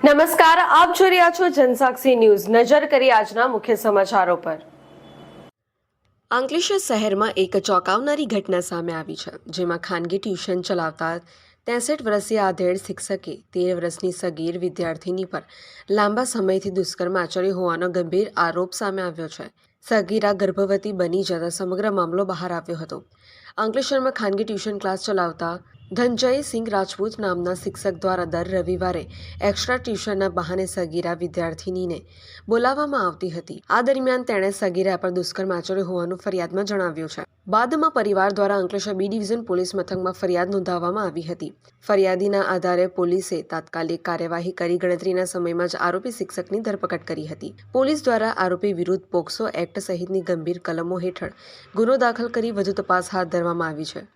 નમસ્કાર, આપ જોઈ રહ્યા છો જનસાક્ષી ન્યૂઝ. નજર કરી આજના મુખ્ય સમાચારો પર. અંકલેશ્વર શહેરમાં એક ચોંકાવનારી ઘટના સામે આવી છે, જેમાં ખાનગી ટ્યુશન ચલાવતા ત્રેસઠ વર્ષીય આધેડ શિક્ષકે તેર વર્ષની સગીર વિદ્યાર્થીની પર લાંબા સમયથી દુષ્કર્મ આચર્યો હોવાનો ગંભીર આરોપ સામે આવ્યો છે. સગીરા ગર્ભવતી બની જતા સમગ્ર મામલો બહાર આવ્યો હતો. અંકલેશ્વરમાં ખાનગી ટ્યુશન ક્લાસ ચલાવતા ધનજયસિંહ રાજપૂત નામના શિક્ષક દ્વારા દર રવિવારે એક્સ્ટ્રા ટ્યુશનના બહાને સગીરા વિદ્યાર્થિનીને બોલાવવામાં આવતી હતી. આ દરમિયાન તેણે સગીરા પર દુષ્કર્મ આચર્યું હોવાનું ફરિયાદમાં જણાવ્યું છે. બાદમાં પરિવાર દ્વારા અંકલેશ્વર બી ડિવિઝન પોલીસ મથકમાં ફરિયાદ નોંધાવવામાં આવી હતી. ફરિયાદીના આધારે પોલીસે તાત્કાલિક કાર્યવાહી કરી ગણતરીના સમયમાં જ આરોપી શિક્ષકની ધરપકડ કરી હતી. પોલીસ દ્વારા આરોપી વિરુદ્ધ પોક્સો એક્ટ સહિતની ગંભીર કલમો હેઠળ ગુનો દાખલ કરી વધુ તપાસ હાથ ધરવામાં આવી છે.